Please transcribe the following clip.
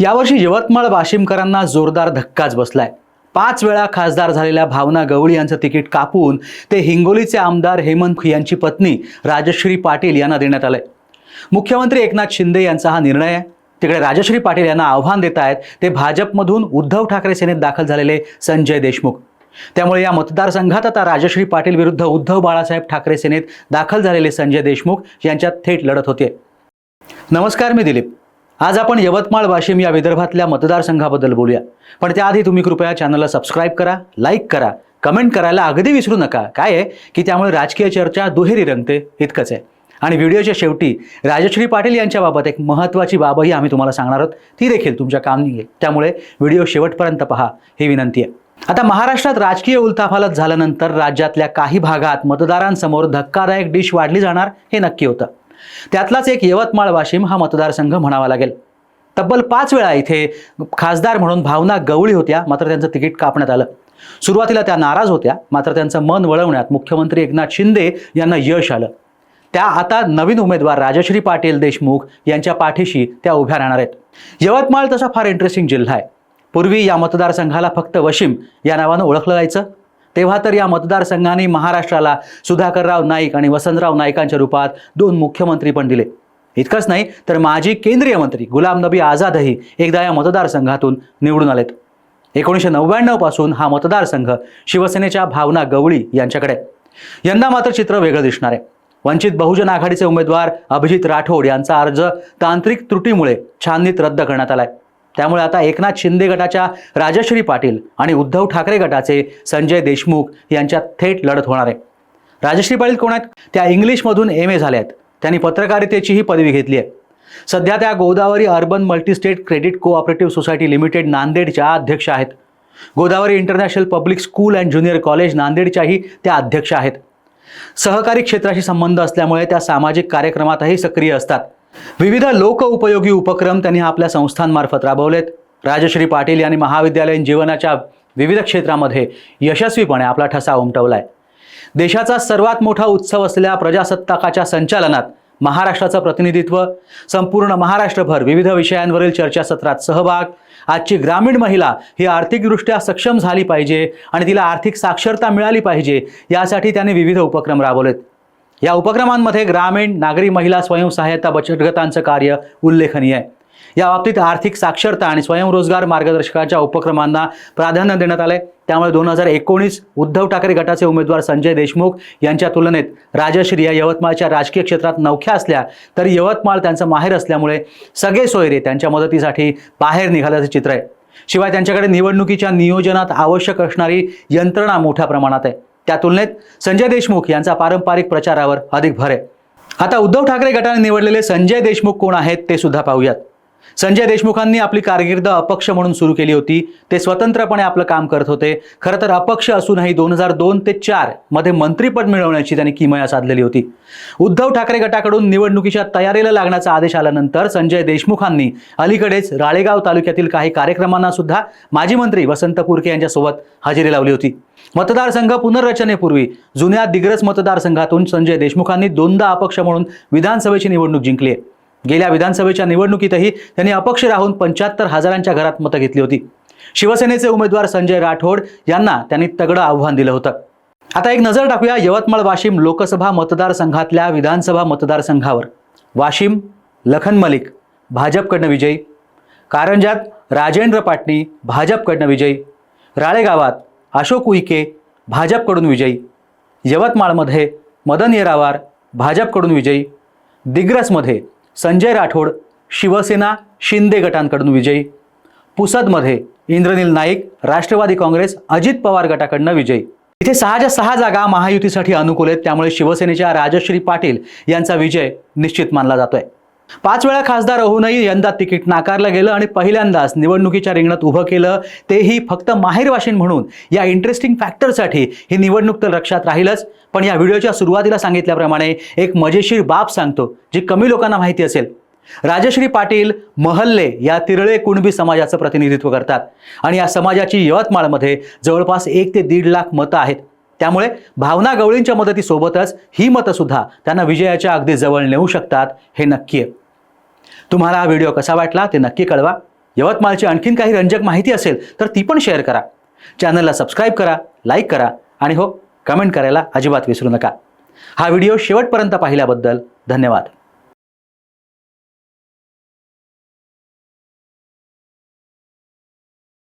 यावर्षी यवतमाळ वाशिमकरांना जोरदार धक्काच बसलाय. पाच वेळा खासदार झालेल्या भावना गवळी यांचं तिकीट कापून ते हिंगोलीचे आमदार हेमंत यांची पत्नी राजश्री पाटील यांना देण्यात आलंय. मुख्यमंत्री एकनाथ शिंदे यांचा हा निर्णय आहे. तिकडे राजश्री पाटील यांना आव्हान देत आहेत ते भाजपमधून उद्धव ठाकरे सेनेत दाखल झालेले संजय देशमुख. त्यामुळे या मतदारसंघात आता राजश्री पाटील विरुद्ध उद्धव बाळासाहेब ठाकरे सेनेत दाखल झालेले संजय देशमुख यांच्यात थेट लढत होते नमस्कार मी दिलीप. आज आपण यवतमाळ वाशिम या विदर्भातल्या मतदारसंघाबद्दल बोलूया. पण त्याआधी तुम्ही कृपया चॅनलला सबस्क्राईब करा लाईक करा कमेंट करायला अगदी विसरू नका. काय आहे? की त्यामुळे राजकीय चर्चा दुहेरी रंगते इतकंच आहे. आणि व्हिडिओच्या शेवटी राजश्री पाटील यांच्याबाबत एक महत्त्वाची बाबही आम्ही तुम्हाला सांगणार आहोत. ती देखील तुमच्या काम येईल त्यामुळे व्हिडिओ शेवटपर्यंत पहा. ही विनंती आहे. आता महाराष्ट्रात राजकीय उलथापालथ झाल्यानंतर राज्यातल्या काही भागात मतदारांसमोर धक्कादायक डिश वाढली जाणार हे नक्की होतं. त्यातलाच एक यवतमाळ वाशिम हा मतदारसंघ म्हणावा लागेल. तब्बल पाच वेळा इथे खासदार म्हणून भावना गवळी होत्या मात्र त्यांचं तिकीट कापण्यात आलं. सुरुवातीला त्या नाराज होत्या मात्र त्यांचं मन वळवण्यात मुख्यमंत्री एकनाथ शिंदे यांना यश आलं. त्या आता नवीन उमेदवार राजश्री पाटील देशमुख यांच्या पाठीशी त्या उभ्या राहणार आहेत. यवतमाळ तसा फार इंटरेस्टिंग जिल्हा आहे. पूर्वी या मतदारसंघाला फक्त वशिम या नावानं ओळखलं जायचं. तेव्हा तर या मतदारसंघाने महाराष्ट्राला सुधाकरराव नाईक आणि वसंतराव नाईकांच्या रूपात दोन मुख्यमंत्री पण दिले. इतकंच नाही तर माजी केंद्रीय मंत्री गुलाम नबी आझादही एकदा या मतदारसंघातून निवडून आलेत. एकोणीसशे नव्याण्णवपासून हा मतदारसंघ शिवसेनेच्या भावना गवळी यांच्याकडे यंदा मात्र चित्र वेगळं दिसणार आहे. वंचित बहुजन आघाडीचे उमेदवार अभिजित राठोड यांचा अर्ज तांत्रिक त्रुटीमुळे छाननीत रद्द करण्यात आलाय. त्यामुळे आता एकनाथ शिंदे गटाच्या राजश्री पाटील आणि उद्धव ठाकरे गटाचे संजय देशमुख यांच्यात थेट लढत होणार आहे. राजश्री पाटील कोण आहेत? त्या इंग्लिशमधून एम ए झाल्या आहेत. त्यांनी पत्रकारितेचीही पदवी घेतली आहे. सध्या त्या Godavari urban multistate credit cooperative society limited नांदेडच्या अध्यक्ष आहेत. Godavari international public school and junior college नांदेडच्याही त्या अध्यक्ष आहेत. सहकारी क्षेत्राशी संबंध असल्यामुळे त्या सामाजिक कार्यक्रमातही सक्रिय असतात. विविध लोकउपयोगी उपक्रम त्यांनी आपल्या संस्थांमार्फत राबवलेत. राजश्री पाटील यांनी महाविद्यालयीन जीवनाच्या विविध क्षेत्रामध्ये यशस्वीपणे आपला ठसा उमटवलाय. देशाचा सर्वात मोठा उत्सव असलेल्या प्रजासत्ताकाच्या संचालनात महाराष्ट्राचं प्रतिनिधित्व संपूर्ण महाराष्ट्रभर विविध विषयांवरील चर्चासत्रात सहभाग आजची ग्रामीण महिला ही आर्थिकदृष्ट्या सक्षम झाली पाहिजे आणि तिला आर्थिक साक्षरता मिळाली पाहिजे यासाठी त्यांनी विविध उपक्रम राबवलेत. या उपक्रमांमध्ये ग्रामीण नागरी महिला स्वयंसहाय्यता बचत गटांचं कार्य उल्लेखनीय आहे. या बाबतीत आर्थिक साक्षरता आणि स्वयंरोजगार मार्गदर्शकाच्या उपक्रमांना प्राधान्य देण्यात आले त्यामुळे दोन हजार एकोणीस उद्धव ठाकरे गटाचे उमेदवार संजय देशमुख यांच्या तुलनेत राजश्री या यवतमाळच्या राजकीय क्षेत्रात नवख्या असल्या तरी यवतमाळ त्यांचं माहेर असल्यामुळे सगळे सोयरे त्यांच्या मदतीसाठी बाहेर निघाल्याचं चित्र आहे. शिवाय त्यांच्याकडे निवडणुकीच्या नियोजनात आवश्यक असणारी यंत्रणा मोठ्या प्रमाणात आहे. त्या तुलनेत संजय देशमुख यांचा पारंपरिक प्रचारावर अधिक भर आहे. आता उद्धव ठाकरे गटाने निवडलेले संजय देशमुख कोण आहेत ते सुद्धा पाहूयात. संजय देशमुखांनी आपली कारकीर्द अपक्ष म्हणून सुरू केली होती. ते स्वतंत्रपणे आपलं काम करत होते. खरं तर अपक्ष असूनही दोन हजार दोन ते चारमध्ये मंत्रीपद मिळवण्याची त्यांनी किमया साधलेली होती. उद्धव ठाकरे गटाकडून निवडणुकीच्या तयारीला लागण्याचा आदेश आल्यानंतर संजय देशमुखांनी अलीकडेच राळेगाव तालुक्यातील काही कार्यक्रमांना सुद्धा माजी मंत्री वसंत पुरके यांच्यासोबत हजेरी लावली होती. मतदारसंघ पुनर्रचनेपूर्वी जुन्या दिग्रस मतदारसंघातून संजय देशमुखांनी दोनदा अपक्ष म्हणून विधानसभेची निवडणूक जिंकली आहे. गेल्या विधानसभेच्या निवडणुकीतही त्यांनी अपक्ष राहून पंच्याहत्तर हजारांच्या घरात मतं घेतली होती. शिवसेनेचे उमेदवार संजय राठोड यांना त्यांनी तगडं आव्हान दिलं होतं. आता एक नजर टाकूया यवतमाळ वाशिम लोकसभा मतदारसंघातल्या विधानसभा मतदारसंघावर. वाशिम लखन मलिक भाजपकडनं विजयी. कारंजात राजेंद्र पाटणी भाजपकडनं विजयी. राळेगावात अशोक उईके भाजपकडून विजयी. यवतमाळमध्ये मदन येरावार भाजपकडून विजयी. दिग्रसमध्ये संजय राठोड शिवसेना शिंदे गटांकडून विजयी. पुसदमध्ये इंद्रनील नाईक राष्ट्रवादी काँग्रेस अजित पवार गटाकडनं विजयी. इथे सहाच्या सहा जागा महायुतीसाठी अनुकूल आहेत त्यामुळे शिवसेनेच्या राजश्री पाटील यांचा विजय निश्चित मानला जातोय. पाच वेळा खासदार होऊनही यंदा तिकीट नाकारलं गेलं आणि पहिल्यांदाच निवडणुकीच्या रिंगणात उभं केलं तेही फक्त माहेरवाशीन म्हणून. या इंटरेस्टिंग फॅक्टरसाठी ही निवडणूक तर लक्षात राहीलच. पण या व्हिडिओच्या सुरुवातीला सांगितल्याप्रमाणे एक मजेशीर बाब सांगतो जी कमी लोकांना माहिती असेल. राजश्री पाटील महल्ले या तिरळे कुणबी समाजाचं प्रतिनिधित्व करतात. आणि या समाजाची यवतमाळमध्ये जवळपास एक ते दीड लाख मतं आहेत. त्यामुळे भावना गवळींच्या मदतीसोबतच ही मतंसुद्धा त्यांना विजयाच्या अगदी जवळ नेऊ शकतात हे नक्की आहे. तुम्हाला हा व्हिडिओ कसा वाटला ते नक्की कळवा. यवतमाळची आणखीन काही रंजक माहिती असेल तर ती पण शेअर करा. चॅनलला सबस्क्राईब करा लाईक करा आणि हो कमेंट करायला अजिबात विसरू नका. हा व्हिडिओ शेवटपर्यंत पाहिल्याबद्दल धन्यवाद.